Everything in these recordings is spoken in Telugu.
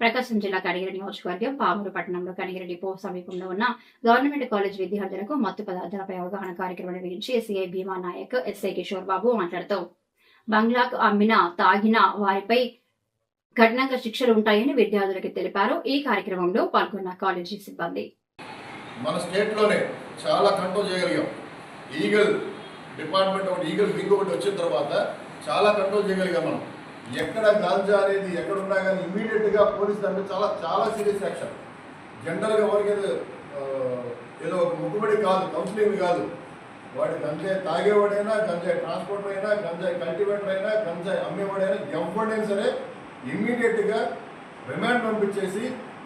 ప్రకాశం జిల్లా కడిగిరి నియోజకవర్గం పామూరు పట్టణంలో కడిగిరి డిపో సమీపంలో ఉన్న గవర్నమెంట్ కాలేజ్ విద్యార్థులకు మత్తు పదార్థాలపై అవగాహన కార్యక్రమం నిర్వహించి సీఐ భీమా నాయక్ ఎస్ఐ కిషోర్ బాబు మాట్లాడుతూ బంగ్లాకు అమ్మిన తాగిన వారిపై కఠినంగా శిక్షలు ఉంటాయని విద్యార్థులకు తెలిపారు. ఈ కార్యక్రమంలో పాల్గొన్న కాలేజీ సిబ్బంది. మన స్టేట్లోనే చాలా కంట్రోల్ చేయగలిగాం. ఈగల్ డిపార్ట్మెంట్ ఒకటి ఈగల్ వింగ్ ఒకటి వచ్చిన తర్వాత చాలా కంట్రోల్ చేయగలిగాం మనం. ఎక్కడ గాంజా అనేది ఎక్కడ ఉన్నా కానీ ఇమీడియట్గా పోలీస్ దాంట్లో చాలా చాలా సీరియస్ యాక్షన్ జనరల్గా ఎవరికి ఏదో, ఒక ముక్కుబడి కాదు కౌన్సిలింగ్ కాదు. వాడి గంజాయి తాగేవాడైనా గంజాయి ట్రాన్స్పోర్టర్ అయినా గంజాయి కల్టివేటర్ అయినా గంజాయి అమ్మేవాడైనా ఎవడైనా సరే ఇమ్మీడియట్గా రిమాండ్ పంపించేసి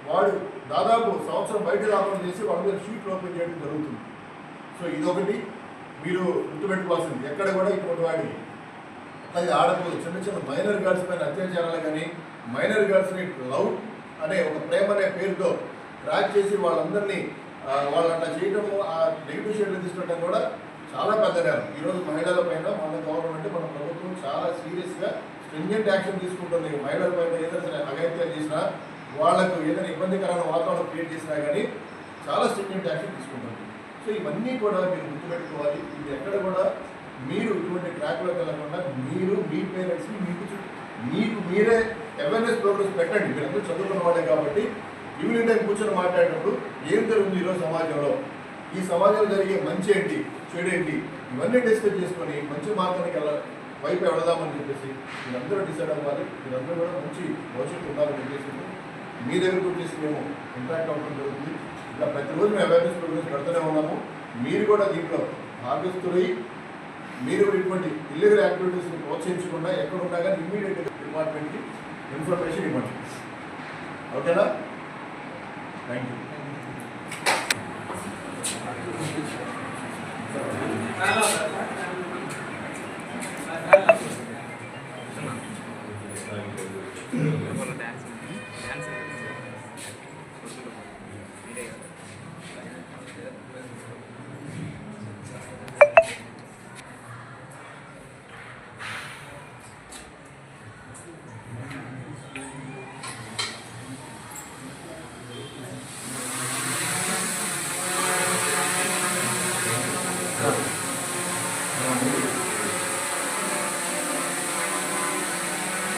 వాడు దాదాపు సంవత్సరం బయట రావడం చేసి వాడి మీద షీట్ ఓపెన్ చేయడం జరుగుతుంది. సో ఇదొకటి మీరు గుర్తుపెట్టుకోవాల్సింది. ఎక్కడ కూడా ఇటువంటి వాడి అలాగే ఆడపిల్లలు చిన్న చిన్న మైనర్ గర్ల్స్ పైన అత్యాచారాలు కానీ మైనర్ గర్ల్స్ని లవ్ అనే ఒక ప్రేమ అనే పేరుతో ట్రాక్ చేసి వాళ్ళందరినీ వాళ్ళు అట్లా చేయడం ఆ నెగిటివ్ షేడ్లు తీసుకోవడం కూడా చాలా పెద్ద నేరం. ఈరోజు మహిళల పైన మన గవర్నమెంట్ మన ప్రభుత్వం చాలా సీరియస్గా స్ట్రింజెంట్ యాక్షన్ తీసుకుంటుంది. మహిళల పైన ఏదైనా సరే అఘాయిత్యాలు చేసినా వాళ్ళకు ఏదైనా ఇబ్బందికరమైన వాతావరణం క్రియేట్ చేసినా కానీ చాలా స్ట్రింజెంట్ యాక్షన్ తీసుకుంటుంది. సో ఇవన్నీ కూడా మీరు గుర్తుపెట్టుకోవాలి. ఇది ఎక్కడ కూడా మీరు ఇటువంటి ట్రాక్లోకి వెళ్ళకుండా మీరు మీ పేరెంట్స్ని మీకు మీకు మీరే అవేర్నెస్ ప్రోగ్రామ్స్ పెట్టండి. మీరందరూ చదువుకున్న వాళ్ళే కాబట్టి ఈవినింగ్ టైం కూర్చొని మాట్లాడినప్పుడు ఏం జరుగుతుంది ఈరోజు సమాజంలో? ఈ సమాజంలో జరిగే మంచి ఏంటి చెడు ఏంటి? ఇవన్నీ డిస్కస్ చేసుకొని మంచి మార్గానికి వెళ్ళ వైపు వెళదామని చెప్పేసి మీరందరూ డిసైడ్ అవ్వాలి. మీరందరూ కూడా మంచి భవిష్యత్తు ఉండాలని చెప్పేసి మీ దగ్గరకు వచ్చేసి మేము ఇంట్రాక్ట్ అవ్వడం జరుగుతుంది. ఇలా ప్రతిరోజు మేము అవేర్నెస్ ప్రోగ్రామ్స్ పెడుతూనే ఉన్నాము. మీరు కూడా దీంట్లో భాగస్థులై మీరు కూడా ఇటువంటి ఇల్లీగల్ యాక్టివిటీస్ని ప్రోత్సహించకుండా ఎక్కడ ఉన్నా కానీ డిపార్ట్మెంట్కి ఇన్ఫర్మేషన్ ఇవ్వండి. ఓకేనా? థ్యాంక్ యూ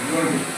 ಏಳು